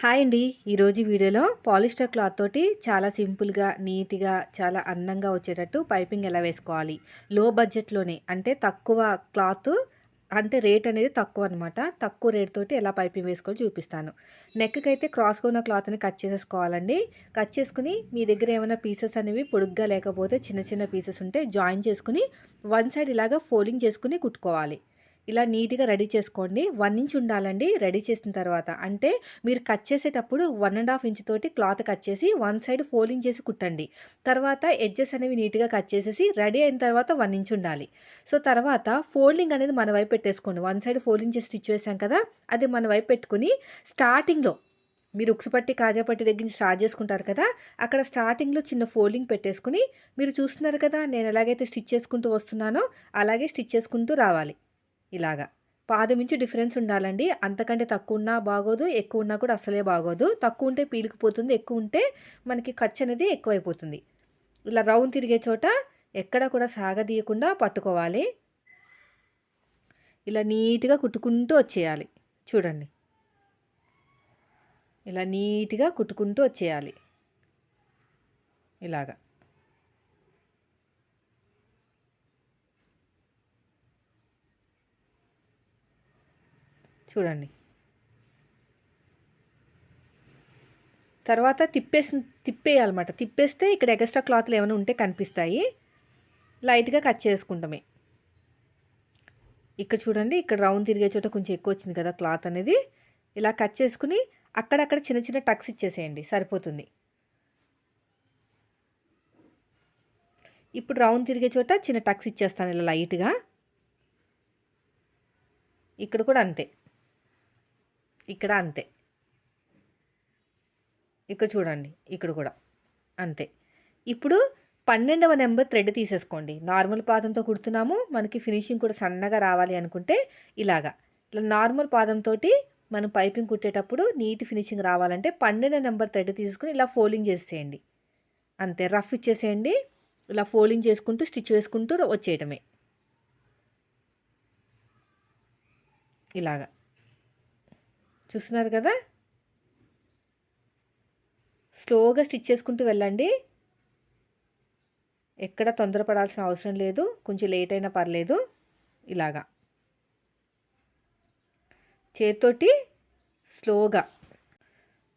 Hi అండి. ఈరోజు వీడియోలో పాలిస్టర్ క్లాత్ తోటి చాలా సింపుల్గా నీట్గా చాలా అందంగా వచ్చేటట్టు పైపింగ్ ఎలా వేసుకోవాలి? లో బడ్జెట్లోనే అంటే తక్కువ క్లాత్ అంటే రేట్ అనేది తక్కువ అనమాట తక్కువ రేట్ తోటి ఎలా పైపింగ్ వేసుకోవాలి చూపిస్తాను. నెక్కి అయితే క్రాస్గా ఉన్న క్లాత్ని కట్ చేసేసుకోవాలండి. కట్ చేసుకుని మీ దగ్గర ఏమైనా పీసెస్ అనేవి పొడుగ్గా లేకపోతే చిన్న చిన్న పీసెస్ ఉంటే జాయిన్ చేసుకుని వన్ సైడ్ ఇలాగా ఫోల్డింగ్ చేసుకుని కుట్టుకోవాలి. ఇలా నీట్గా రెడీ చేసుకోండి. వన్ ఇంచ్ ఉండాలండి. రెడీ చేసిన తర్వాత అంటే మీరు కట్ చేసేటప్పుడు వన్ అండ్ హాఫ్ ఇంచ్ తోటి క్లాత్ కట్ చేసి వన్ సైడ్ ఫోల్డింగ్ చేసి కుట్టండి. తర్వాత ఎడ్జెస్ అనేవి నీట్గా కట్ చేసేసి రెడీ అయిన తర్వాత వన్ ఇంచ్ ఉండాలి. సో తర్వాత ఫోల్డింగ్ అనేది మన వైపు పెట్టేసుకోండి. వన్ సైడ్ ఫోల్డింగ్ చేసి స్టిచ్ వేసాం కదా అది మన వైపు పెట్టుకుని స్టార్టింగ్లో మీరు ఉక్సుపట్టి కాజాపట్టి దగ్గర నుంచి స్టార్ట్ చేసుకుంటారు కదా అక్కడ స్టార్టింగ్లో చిన్న ఫోల్డింగ్ పెట్టేసుకుని మీరు చూస్తున్నారు కదా నేను ఎలాగైతే స్టిచ్ చేసుకుంటూ వస్తున్నానో అలాగే స్టిచ్ చేసుకుంటూ రావాలి. ఇలాగా. పాదమించి డిఫరెన్స్ ఉండాలండి. అంతకంటే తక్కువ ఉన్నా బాగోదు ఎక్కువ ఉన్నా కూడా అసలే బాగోదు. తక్కువ ఉంటే పీలికిపోతుంది ఎక్కువ ఉంటే మనకి ఖర్చు అనేది ఎక్కువైపోతుంది. ఇలా రౌండ్ తిరిగే చోట ఎక్కడ కూడా సాగదీయకుండా పట్టుకోవాలి. ఇలా నీట్గా కుట్టుకుంటూ వచ్చేయాలి. చూడండి. ఇలా నీట్గా కుట్టుకుంటూ వచ్చేయాలి. ఇలాగా. చూడండి. తర్వాత తిప్పేసి తిప్పేయాలన్నమాట. తిప్పేస్తే ఇక్కడ ఎక్స్ట్రా క్లాత్లు ఏమైనా ఉంటే కనిపిస్తాయి. లైట్గా కట్ చేసుకుంటామే. ఇక్కడ చూడండి ఇక్కడ రౌండ్ తిరిగే చోట కొంచెం ఎక్కువ వచ్చింది కదా క్లాత్ అనేది. ఇలా కట్ చేసుకుని అక్కడక్కడ చిన్న చిన్న టక్స్ ఇచ్చేసేయండి సరిపోతుంది. ఇప్పుడు రౌండ్ తిరిగే చోట చిన్న టక్స్ ఇచ్చేస్తాను ఇలా లైట్గా. ఇక్కడ కూడా అంతే. ఇక్కడ అంతే. ఇక్కడ చూడండి ఇక్కడ కూడా అంతే. ఇప్పుడు పన్నెండవ నెంబర్ థ్రెడ్ తీసేసుకోండి. నార్మల్ పాదంతో కుడుతున్నాము మనకి ఫినిషింగ్ కూడా సన్నగా రావాలి అనుకుంటే ఇలాగా. ఇలా నార్మల్ పాదంతో మనం పైపింగ్ కుట్టేటప్పుడు నీట్ ఫినిషింగ్ రావాలంటే పన్నెండవ నెంబర్ థ్రెడ్ తీసుకుని ఇలా ఫోల్డింగ్ చేసేయండి. అంతే రఫ్ ఇచ్చేసేయండి. ఇలా ఫోల్డింగ్ చేసుకుంటూ స్టిచ్ వేసుకుంటూ వచ్చేయటమే. ఇలాగా. చూస్తున్నారు కదా? స్లోగా స్టిచ్ చేసుకుంటూ వెళ్ళండి. ఎక్కడ తొందరపడాల్సిన అవసరం లేదు. కొంచెం లేట్ అయినా పర్లేదు. ఇలాగా. చేతితోటి స్లోగా.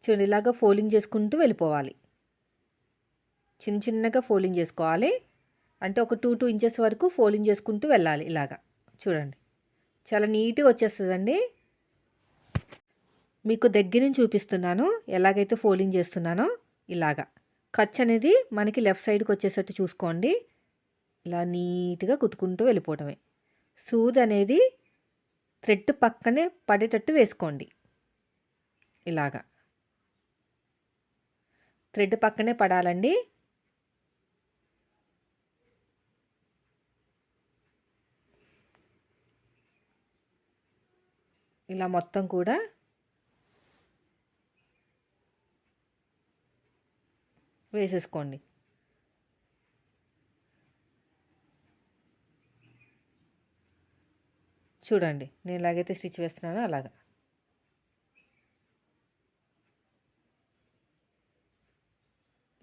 చూడండి ఇలాగా ఫోల్డింగ్ చేసుకుంటూ వెళ్ళిపోవాలి. చిన్న చిన్నగా ఫోల్డింగ్ చేసుకోవాలి. అంటే ఒక టూ టూ ఇంచెస్ వరకు ఫోల్డింగ్ చేసుకుంటూ వెళ్ళాలి ఇలాగా. చూడండి. చాలా నీట్గా వచ్చేస్తుందండి. మీకు దగ్గర నుంచి చూపిస్తున్నాను. ఎలాగైతే ఫోల్డింగ్ చేస్తున్నానో ఇలాగా. ఖర్చు అనేది మనకి లెఫ్ట్ సైడ్కి వచ్చేటట్టు చూసుకోండి. ఇలా నీట్గా కుట్టుకుంటూ వెళ్ళిపోవటమే సూద్ అనేది థ్రెడ్ పక్కనే పడేటట్టు వేసుకోండి. ఇలాగా. థ్రెడ్ పక్కనే పడాలండి. ఇలా మొత్తం కూడా వేసేసుకోండి. చూడండి నేను ఎలాగైతే స్టిచ్ వేస్తున్నానో అలాగా.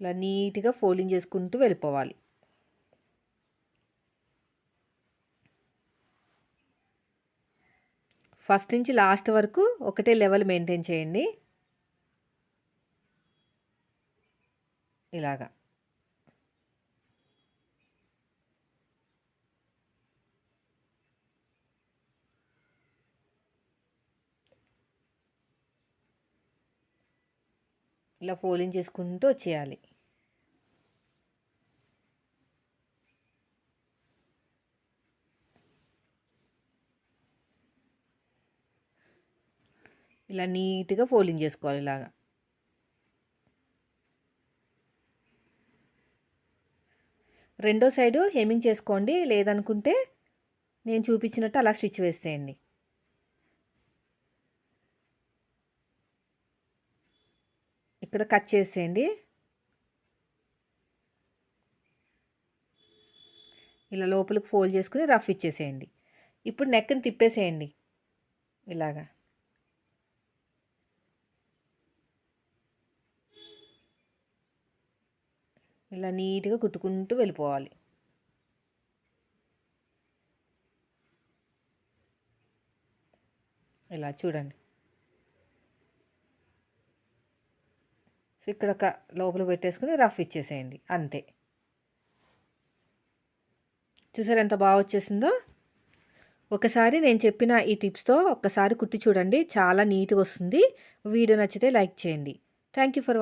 ఇలా నీట్గా ఫోల్డింగ్ చేసుకుంటూ వెళ్ళిపోవాలి. ఫస్ట్ నుంచి లాస్ట్ వరకు ఒకటే లెవెల్ మెయింటైన్ చేయండి. ఇలాగా. ఇలా ఫోలింగ్ చేసుకుంటూ వచ్చేయాలి. ఇలా నీట్గా ఫోల్డింగ్ చేసుకోవాలి ఇలాగా. రెండో సైడు హెమింగ్ చేసుకోండి. లేదనుకుంటే నేను చూపించినట్టు అలా స్టిచ్ వేసేయండి. ఇక్కడ కట్ చేసేయండి. ఇలా లోపలికి ఫోల్డ్ చేసుకుని రఫ్ ఇచ్చేసేయండి. ఇప్పుడు నెక్ని తిప్పేసేయండి. ఇలాగా. ఇలా నీట్గా కుట్టుకుంటూ వెళ్ళిపోవాలి. ఇలా చూడండి. సో ఇక్కడ ఒక లోపల పెట్టేసుకుని రఫ్ ఇచ్చేసేయండి. అంతే. చూసారు ఎంత బాగా వచ్చేసిందో? ఒకసారి నేను చెప్పిన ఈ టిప్స్తో ఒక్కసారి కుట్టి చూడండి. చాలా నీట్గా వస్తుంది. వీడియో నచ్చితే లైక్ చేయండి. Thank you for